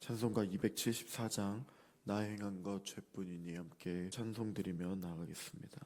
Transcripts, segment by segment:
찬송가 274장 나 행한 것 죄뿐이니 함께 찬송 드리며 나가겠습니다.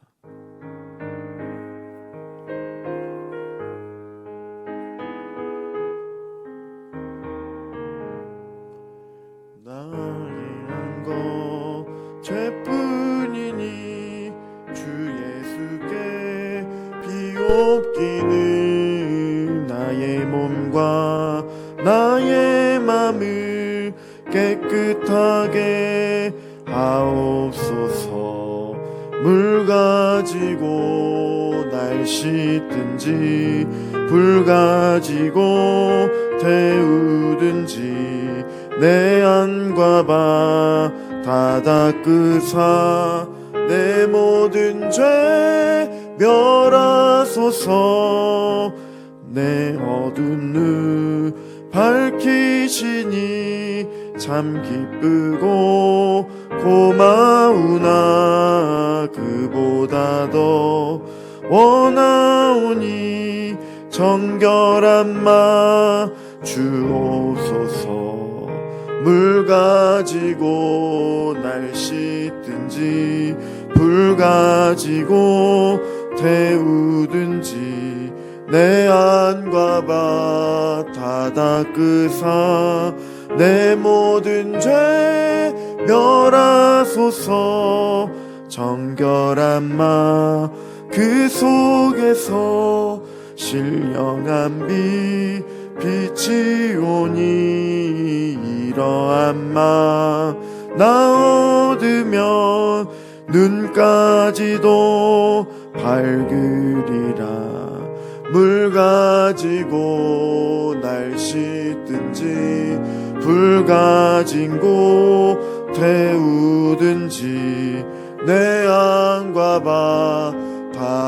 씻든지 불 가지고 태우든지 내 안과 바다 닦으사 내 모든 죄 멸하소서 내 어두운 눈 밝히시니 참 기쁘고 고마우나 그보다 더 원하오니 정결한 마 주옵소서. 물 가지고 날 씻든지 불 가지고 태우든지 내 안과 바다 닦으사 내 모든 죄 멸하소서. 정결한 마 그 속에서 신령한 빛 빛이 오니 이러한 마나 얻으면 눈까지도 밝으리라. 물 가지고 날 씻든지 불 가지고 태우든지 내 안과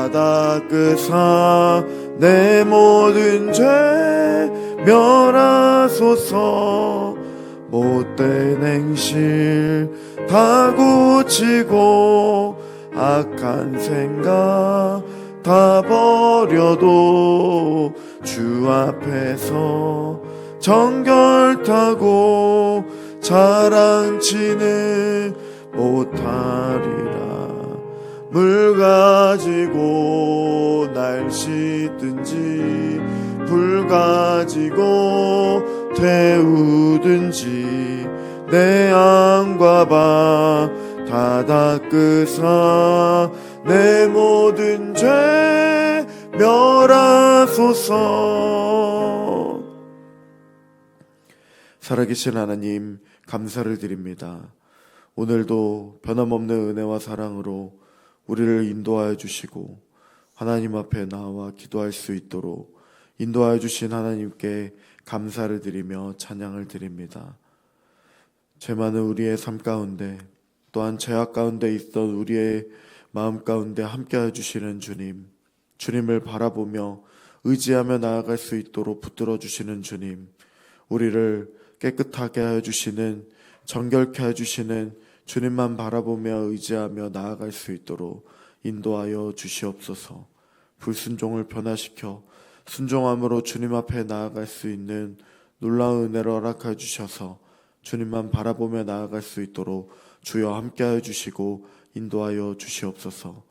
바다 닦으사 내 모든 죄 멸하소서. 못된 행실 다 고치고 악한 생각 다 버려도 주 앞에서 정결타고 자랑치는 못하리라 물 가지고 날 씻든지 불 가지고 태우든지 내 안과 바다 닦으사 내 모든 죄 멸하소서 살아계신 하나님 감사를 드립니다. 오늘도 변함없는 은혜와 사랑으로 우리를 인도하여 주시고 하나님 앞에 나와 기도할 수 있도록 인도하여 주신 하나님께 감사를 드리며 찬양을 드립니다. 죄 많은 우리의 삶 가운데 또한 죄악 가운데 있던 우리의 마음 가운데 함께하여 주시는 주님, 주님을 바라보며 의지하며 나아갈 수 있도록 붙들어 주시는 주님, 우리를 깨끗하게 하여 주시는 정결케 하여 주시는 주님만 바라보며 의지하며 나아갈 수 있도록 인도하여 주시옵소서. 불순종을 변화시켜 순종함으로 주님 앞에 나아갈 수 있는 놀라운 은혜를 허락하여 주셔서 주님만 바라보며 나아갈 수 있도록 주여 함께하여 주시고 인도하여 주시옵소서.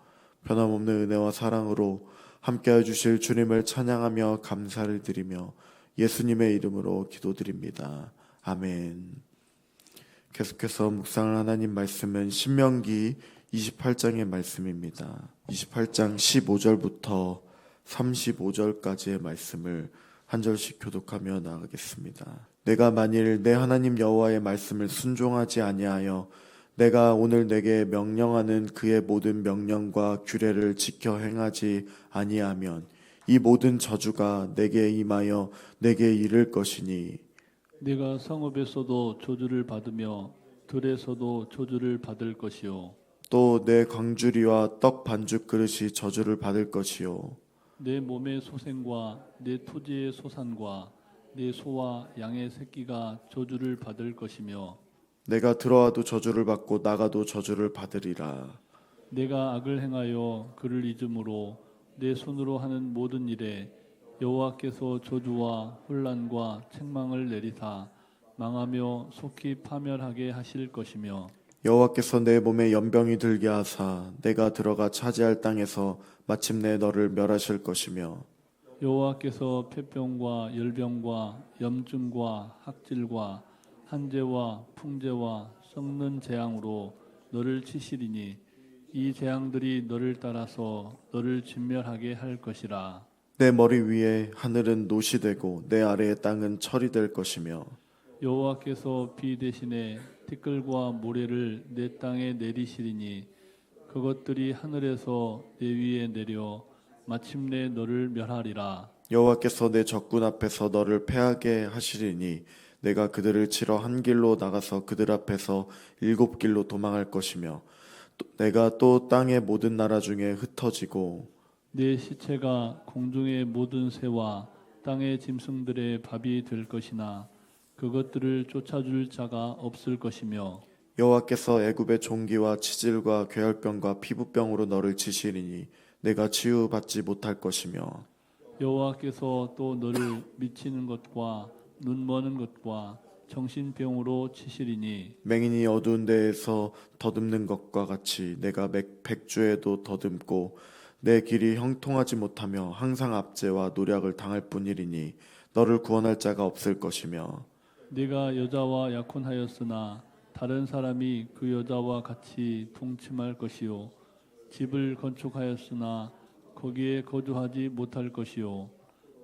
변함없는 은혜와 사랑으로 함께하여 주실 주님을 찬양하며 감사를 드리며 예수님의 이름으로 기도드립니다. 아멘. 계속해서 묵상을 하나님 말씀은 신명기 28장의 말씀입니다. 28장 15절부터 35절까지의 말씀을 한 절씩 교독하며 나가겠습니다. 내가 만일 내 하나님 여호와의 말씀을 순종하지 아니하여 내가 오늘 내게 명령하는 그의 모든 명령과 규례를 지켜 행하지 아니하면 이 모든 저주가 내게 임하여 내게 이를 것이니 내가 성읍에서도 저주를 받으며 들에서도 저주를 받을 것이요. 또 내 광주리와 떡 반죽 그릇이 저주를 받을 것이요. 내 몸의 소생과 내 토지의 소산과 내 소와 양의 새끼가 저주를 받을 것이며 내가 들어와도 저주를 받고 나가도 저주를 받으리라. 내가 악을 행하여 그를 잊음으로 내 손으로 하는 모든 일에 여호와께서 저주와 혼란과 책망을 내리사 망하며 속히 파멸하게 하실 것이며 여호와께서 내 몸에 연병이 들게 하사 내가 들어가 차지할 땅에서 마침내 너를 멸하실 것이며 여호와께서 폐병과 열병과 염증과 학질과 한재와 풍재와 썩는 재앙으로 너를 치시리니 이 재앙들이 너를 따라서 너를 진멸하게 할 것이라 내 머리 위에 하늘은 노시 되고 내 아래의 땅은 철이 될 것이며 여호와께서 비 대신에 티끌과 모래를 내 땅에 내리시리니 그것들이 하늘에서 내 위에 내려 마침내 너를 멸하리라. 여호와께서 내 적군 앞에서 너를 패하게 하시리니 내가 그들을 치러 한 길로 나가서 그들 앞에서 일곱 길로 도망할 것이며 또- 내가 또 땅의 모든 나라 중에 흩어지고 내 시체가 공중의 모든 새와 땅의 짐승들의 밥이 될 것이나 그것들을 쫓아줄 자가 없을 것이며 여호와께서 애굽의 종기와 치질과 괴혈병과 피부병으로 너를 치시리니 내가 치유받지 못할 것이며 여호와께서 또 너를 미치는 것과 눈 머는 것과 정신병으로 치시리니 맹인이 어두운 데에서 더듬는 것과 같이 내가 맥- 백주에도 더듬고 내 길이 형통하지 못하며 항상 압제와 노략을 당할 뿐이리니 너를 구원할 자가 없을 것이며. 네가 여자와 약혼하였으나 다른 사람이 그 여자와 같이 동침할 것이요. 집을 건축하였으나 거기에 거주하지 못할 것이요.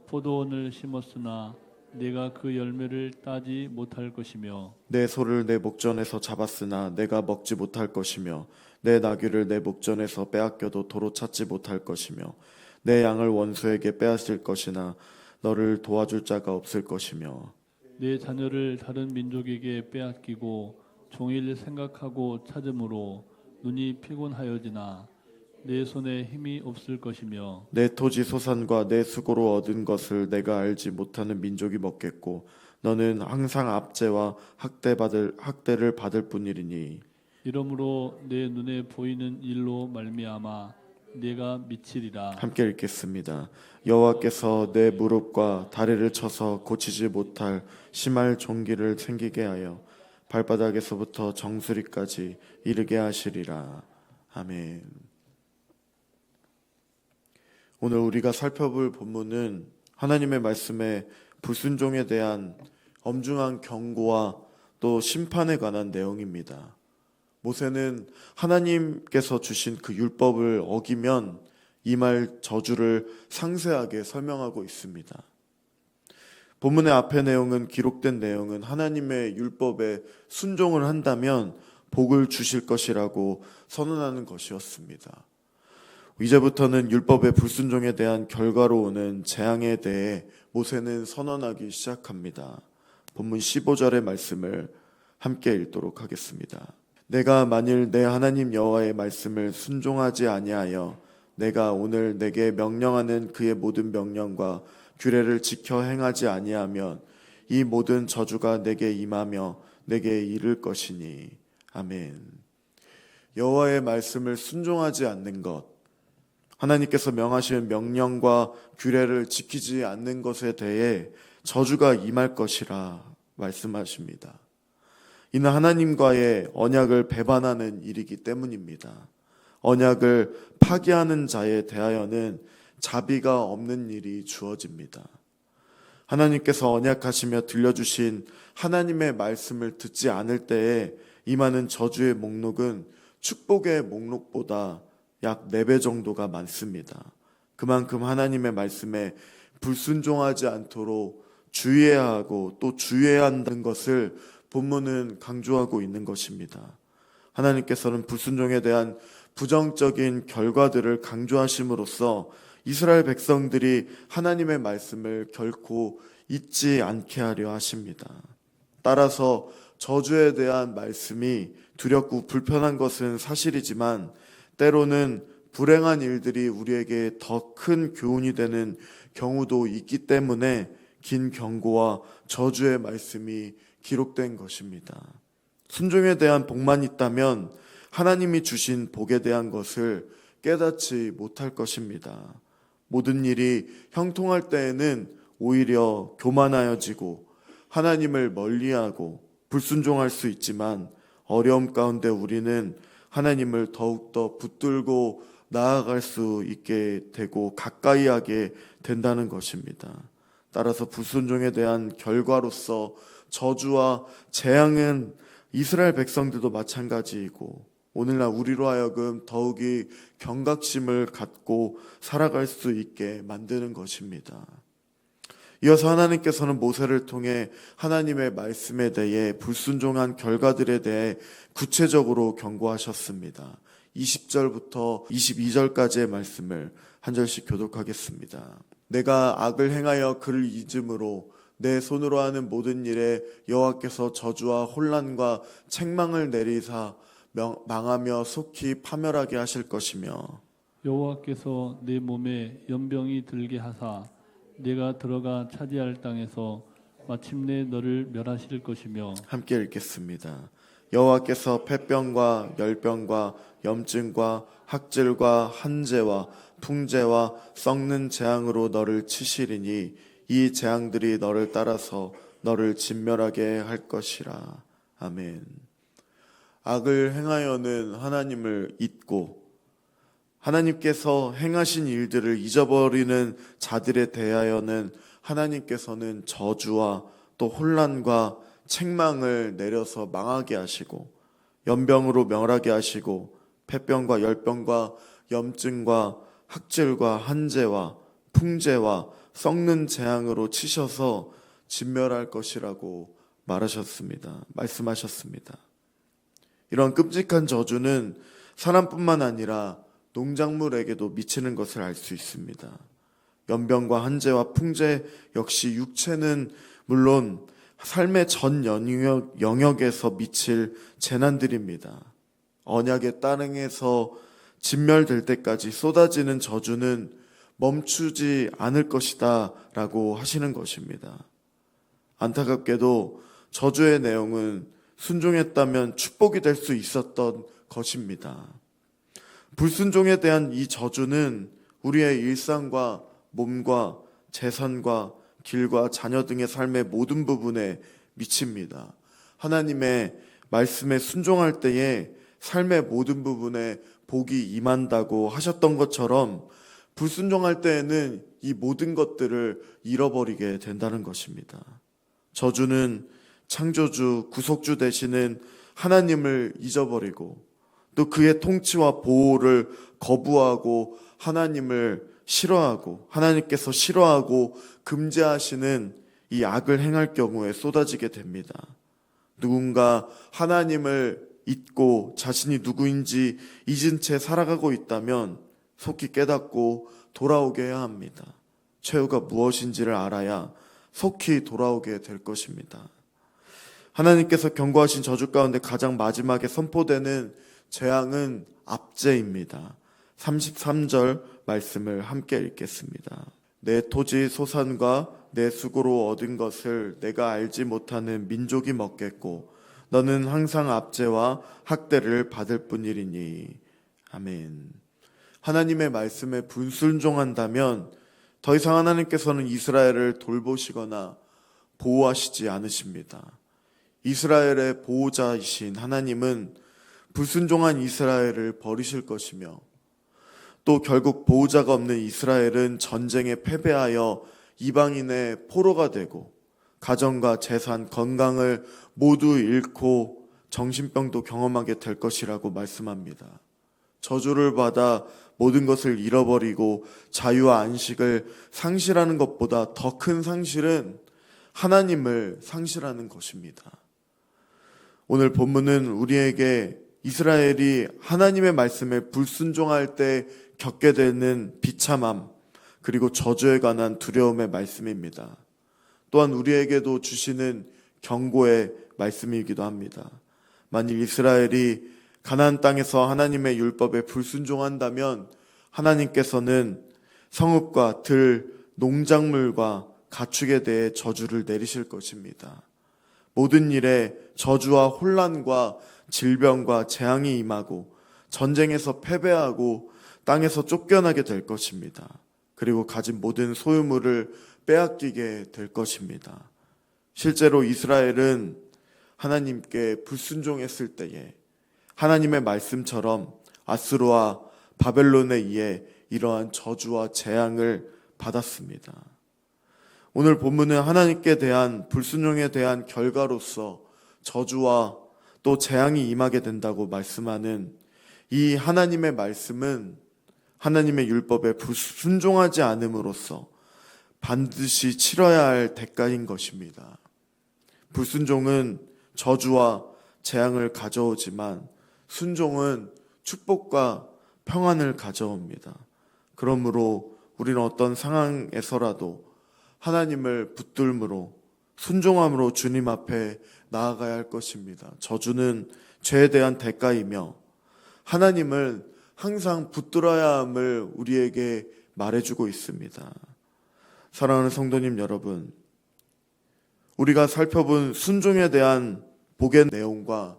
포도원을 심었으나 내가 그 열매를 따지 못할 것이며 내 소를 내 목전에서 잡았으나 내가 먹지 못할 것이며 내 나귀를 내 목전에서 빼앗겨도 도로 찾지 못할 것이며 내 양을 원수에게 빼앗을 것이나 너를 도와줄 자가 없을 것이며 내 자녀를 다른 민족에게 빼앗기고 종일 생각하고 찾음으로 눈이 피곤하여지나 내 손에 힘이 없을 것이며 내 토지 소산과 내 수고로 얻은 것을 내가 알지 못하는 민족이 먹겠고 너는 항상 압제와 학대 받을 학대를 받을 뿐이리니 이러므로 내 눈에 보이는 일로 말미암아 내가 미치리라 함께 읽겠습니다. 여호와께서 내 무릎과 다리를 쳐서 고치지 못할 심할 종기를 생기게 하여 발바닥에서부터 정수리까지 이르게 하시리라. 아멘. 오늘 우리가 살펴볼 본문은 하나님의 말씀에 불순종에 대한 엄중한 경고와 또 심판에 관한 내용입니다. 모세는 하나님께서 주신 그 율법을 어기면 이 말 저주를 상세하게 설명하고 있습니다. 본문의 앞의 내용은 기록된 내용은 하나님의 율법에 순종을 한다면 복을 주실 것이라고 선언하는 것이었습니다. 이제부터는 율법의 불순종에 대한 결과로 오는 재앙에 대해 모세는 선언하기 시작합니다. 본문 15절의 말씀을 함께 읽도록 하겠습니다. 내가 만일 내 하나님 여호와의 말씀을 순종하지 아니하여 내가 오늘 내게 명령하는 그의 모든 명령과 규례를 지켜 행하지 아니하면 이 모든 저주가 내게 임하며 내게 이를 것이니 아멘. 여호와의 말씀을 순종하지 않는 것 하나님께서 명하신 명령과 규례를 지키지 않는 것에 대해 저주가 임할 것이라 말씀하십니다. 이는 하나님과의 언약을 배반하는 일이기 때문입니다. 언약을 파기하는 자에 대하여는 자비가 없는 일이 주어집니다. 하나님께서 언약하시며 들려주신 하나님의 말씀을 듣지 않을 때에 임하는 저주의 목록은 축복의 목록보다 약 4배 정도가 많습니다. 그만큼 하나님의 말씀에 불순종하지 않도록 주의해야 하고 또 주의해야 한다는 것을 본문은 강조하고 있는 것입니다. 하나님께서는 불순종에 대한 부정적인 결과들을 강조하심으로써 이스라엘 백성들이 하나님의 말씀을 결코 잊지 않게 하려 하십니다. 따라서 저주에 대한 말씀이 두렵고 불편한 것은 사실이지만 때로는 불행한 일들이 우리에게 더 큰 교훈이 되는 경우도 있기 때문에 긴 경고와 저주의 말씀이 기록된 것입니다. 순종에 대한 복만 있다면 하나님이 주신 복에 대한 것을 깨닫지 못할 것입니다. 모든 일이 형통할 때에는 오히려 교만하여지고 하나님을 멀리하고 불순종할 수 있지만 어려움 가운데 우리는 하나님을 더욱더 붙들고 나아갈 수 있게 되고 가까이 하게 된다는 것입니다. 따라서 불순종에 대한 결과로서 저주와 재앙은 이스라엘 백성들도 마찬가지이고 오늘날 우리로 하여금 더욱이 경각심을 갖고 살아갈 수 있게 만드는 것입니다. 이어서 하나님께서는 모세를 통해 하나님의 말씀에 대해 불순종한 결과들에 대해 구체적으로 경고하셨습니다. 20절부터 22절까지의 말씀을 한 절씩 교독하겠습니다. 내가 악을 행하여 그를 잊음으로 내 손으로 하는 모든 일에 여호와께서 저주와 혼란과 책망을 내리사 명- 망하며 속히 파멸하게 하실 것이며 여호와께서 내 몸에 연병이 들게 하사 내가 들어가 차지할 땅에서 마침내 너를 멸하실 것이며 함께 읽겠습니다. 여호와께서 폐병과 열병과 염증과 학질과 한재와 풍재와 썩는 재앙으로 너를 치시리니 이 재앙들이 너를 따라서 너를 진멸하게 할 것이라. 아멘. 악을 행하여는 하나님을 잊고 하나님께서 행하신 일들을 잊어버리는 자들에 대하여는 하나님께서는 저주와 또 혼란과 책망을 내려서 망하게 하시고 연병으로 멸하게 하시고 폐병과 열병과 염증과 학질과 한재와 풍재와 썩는 재앙으로 치셔서 진멸할 것이라고 말하셨습니다. 말씀하셨습니다. 이런 끔찍한 저주는 사람뿐만 아니라 농작물에게도 미치는 것을 알 수 있습니다. 연병과 한재와 풍재 역시 육체는 물론 삶의 전 영역, 영역에서 미칠 재난들입니다. 언약의 따릉에서 진멸될 때까지 쏟아지는 저주는 멈추지 않을 것이다 라고 하시는 것입니다. 안타깝게도 저주의 내용은 순종했다면 축복이 될 수 있었던 것입니다. 불순종에 대한 이 저주는 우리의 일상과 몸과 재산과 길과 자녀 등의 삶의 모든 부분에 미칩니다. 하나님의 말씀에 순종할 때에 삶의 모든 부분에 복이 임한다고 하셨던 것처럼 불순종할 때에는 이 모든 것들을 잃어버리게 된다는 것입니다. 저주는 창조주, 구속주 되시는 하나님을 잊어버리고 또 그의 통치와 보호를 거부하고 하나님을 싫어하고 하나님께서 싫어하고 금지하시는 이 악을 행할 경우에 쏟아지게 됩니다. 누군가 하나님을 잊고 자신이 누구인지 잊은 채 살아가고 있다면 속히 깨닫고 돌아오게 해야 합니다. 최후가 무엇인지를 알아야 속히 돌아오게 될 것입니다. 하나님께서 경고하신 저주 가운데 가장 마지막에 선포되는 재앙은 압제입니다. 33절 말씀을 함께 읽겠습니다. 내 토지 소산과 내 수고로 얻은 것을 내가 알지 못하는 민족이 먹겠고 너는 항상 압제와 학대를 받을 뿐이리니 아멘. 하나님의 말씀에 분순종한다면 더 이상 하나님께서는 이스라엘을 돌보시거나 보호하시지 않으십니다. 이스라엘의 보호자이신 하나님은 불순종한 이스라엘을 버리실 것이며 또 결국 보호자가 없는 이스라엘은 전쟁에 패배하여 이방인의 포로가 되고 가정과 재산, 건강을 모두 잃고 정신병도 경험하게 될 것이라고 말씀합니다. 저주를 받아 모든 것을 잃어버리고 자유와 안식을 상실하는 것보다 더 큰 상실은 하나님을 상실하는 것입니다. 오늘 본문은 우리에게 이스라엘이 하나님의 말씀에 불순종할 때 겪게 되는 비참함, 그리고 저주에 관한 두려움의 말씀입니다. 또한 우리에게도 주시는 경고의 말씀이기도 합니다. 만일 이스라엘이 가나안 땅에서 하나님의 율법에 불순종한다면 하나님께서는 성읍과 들, 농작물과 가축에 대해 저주를 내리실 것입니다. 모든 일에 저주와 혼란과 질병과 재앙이 임하고 전쟁에서 패배하고 땅에서 쫓겨나게 될 것입니다. 그리고 가진 모든 소유물을 빼앗기게 될 것입니다. 실제로 이스라엘은 하나님께 불순종했을 때에 하나님의 말씀처럼 아스루와 바벨론에 의해 이러한 저주와 재앙을 받았습니다. 오늘 본문은 하나님께 대한 불순종에 대한 결과로서 저주와 또 재앙이 임하게 된다고 말씀하는 이 하나님의 말씀은 하나님의 율법에 불순종하지 않음으로써 반드시 치러야 할 대가인 것입니다. 불순종은 저주와 재앙을 가져오지만 순종은 축복과 평안을 가져옵니다. 그러므로 우리는 어떤 상황에서라도 하나님을 붙들므로 순종함으로 주님 앞에 나아가야 할 것입니다. 저주는 죄에 대한 대가이며 하나님을 항상 붙들어야 함을 우리에게 말해주고 있습니다. 사랑하는 성도님 여러분, 우리가 살펴본 순종에 대한 복의 내용과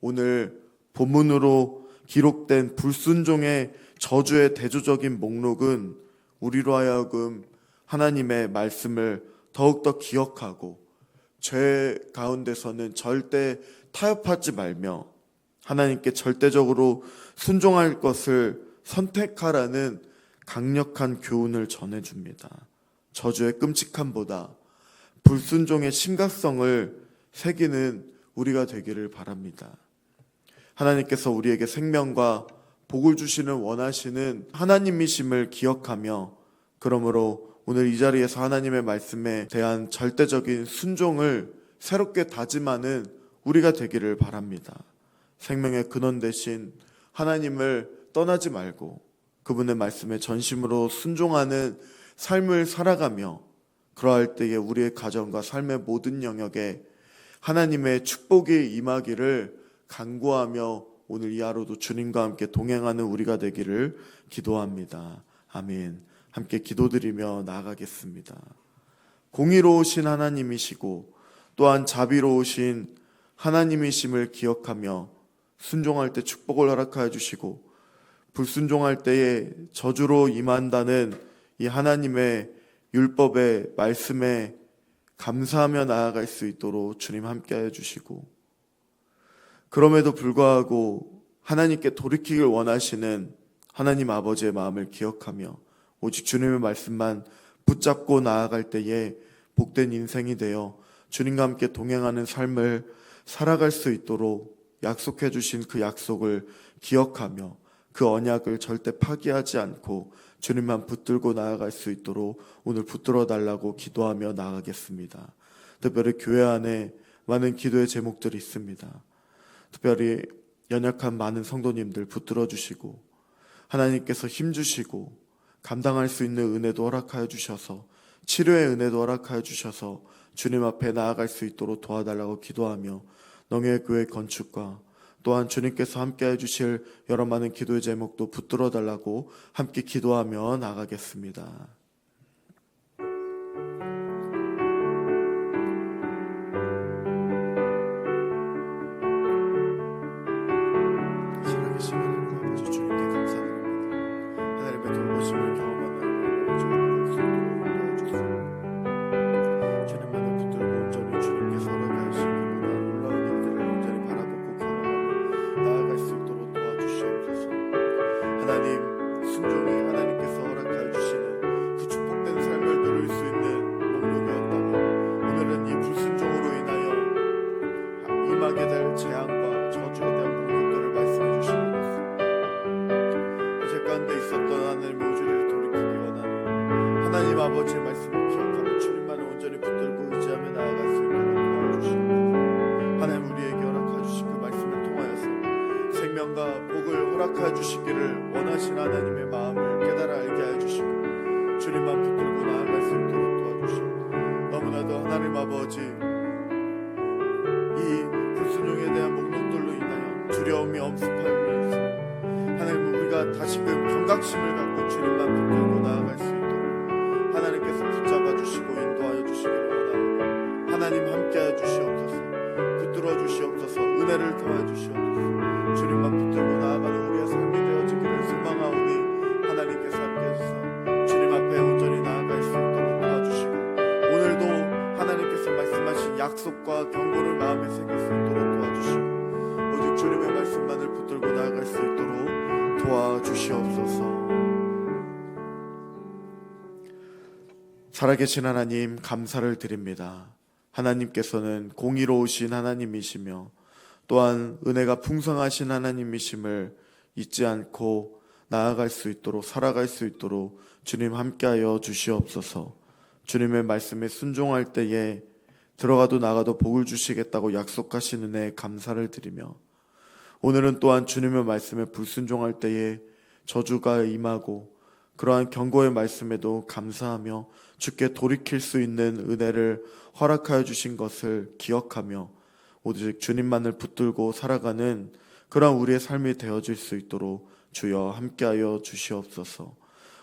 오늘 본문으로 기록된 불순종의 저주의 대조적인 목록은 우리로 하여금 하나님의 말씀을 더욱더 기억하고 죄 가운데서는 절대 타협하지 말며 하나님께 절대적으로 순종할 것을 선택하라는 강력한 교훈을 전해줍니다. 저주의 끔찍함보다 불순종의 심각성을 새기는 우리가 되기를 바랍니다. 하나님께서 우리에게 생명과 복을 주시는 원하시는 하나님이심을 기억하며 그러므로 오늘 이 자리에서 하나님의 말씀에 대한 절대적인 순종을 새롭게 다짐하는 우리가 되기를 바랍니다. 생명의 근원 대신 하나님을 떠나지 말고 그분의 말씀에 전심으로 순종하는 삶을 살아가며 그러할 때에 우리의 가정과 삶의 모든 영역에 하나님의 축복이 임하기를 간구하며 오늘 이 하루도 주님과 함께 동행하는 우리가 되기를 기도합니다. 아멘. 함께 기도드리며 나아가겠습니다. 공의로우신 하나님이시고 또한 자비로우신 하나님이심을 기억하며 순종할 때 축복을 허락하여 주시고 불순종할 때에 저주로 임한다는 이 하나님의 율법의 말씀에 감사하며 나아갈 수 있도록 주님 함께하여 주시고 그럼에도 불구하고 하나님께 돌이키길 원하시는 하나님 아버지의 마음을 기억하며 오직 주님의 말씀만 붙잡고 나아갈 때에 복된 인생이 되어 주님과 함께 동행하는 삶을 살아갈 수 있도록 약속해 주신 그 약속을 기억하며 그 언약을 절대 파기하지 않고 주님만 붙들고 나아갈 수 있도록 오늘 붙들어 달라고 기도하며 나아가겠습니다. 특별히 교회 안에 많은 기도의 제목들이 있습니다. 특별히 연약한 많은 성도님들 붙들어 주시고 하나님께서 힘 주시고 감당할 수 있는 은혜도 허락하여 주셔서 치료의 은혜도 허락하여 주셔서 주님 앞에 나아갈 수 있도록 도와달라고 기도하며 농해 교회 건축과 또한 주님께서 함께 해 주실 여러 많은 기도의 제목도 붙들어 달라고 함께 기도하며 나가겠습니다. 하나님의 돌보심을 경험하는 하나님 생명과 복을 허락하여 주시기를 원하신 하나님의 마음을 깨달아 알게 하여 주시고 주님만 붙들고 나아갈 수 있도록 도와주시고 너무나도 하나님 아버지 이 불순종에 대한 목록들로 인하여 두려움이 엄습하고 있습니다. 하나님 우리가 다시금 경각심을 갖고 주님만 붙들고 나아갈 수 경고를 마음에 새길 수 있도록 도와주시고 오직 주님의 말씀만을 붙들고 나아갈 수 있도록 도와주시옵소서. 살아계신 하나님 감사를 드립니다. 하나님께서는 공의로우신 하나님이시며 또한 은혜가 풍성하신 하나님이심을 잊지 않고 나아갈 수 있도록 살아갈 수 있도록 주님 함께하여 주시옵소서. 주님의 말씀에 순종할 때에 들어가도 나가도 복을 주시겠다고 약속하신 은혜에 감사를 드리며 오늘은 또한 주님의 말씀에 불순종할 때에 저주가 임하고 그러한 경고의 말씀에도 감사하며 주께 돌이킬 수 있는 은혜를 허락하여 주신 것을 기억하며 오직 주님만을 붙들고 살아가는 그러한 우리의 삶이 되어질 수 있도록 주여 함께하여 주시옵소서.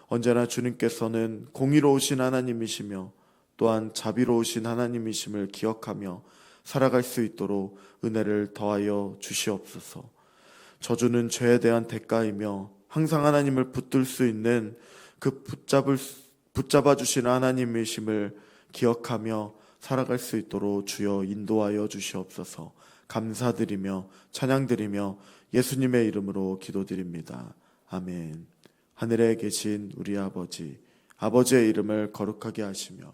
언제나 주님께서는 공의로우신 하나님이시며 또한 자비로우신 하나님이심을 기억하며 살아갈 수 있도록 은혜를 더하여 주시옵소서. 저주는 죄에 대한 대가이며 항상 하나님을 붙들 수 있는 그 붙잡을 수- 붙잡아 주시는 하나님이심을 기억하며 살아갈 수 있도록 주여 인도하여 주시옵소서. 감사드리며 찬양드리며 예수님의 이름으로 기도드립니다. 아멘. 하늘에 계신 우리 아버지 아버지의 이름을 거룩하게 하시며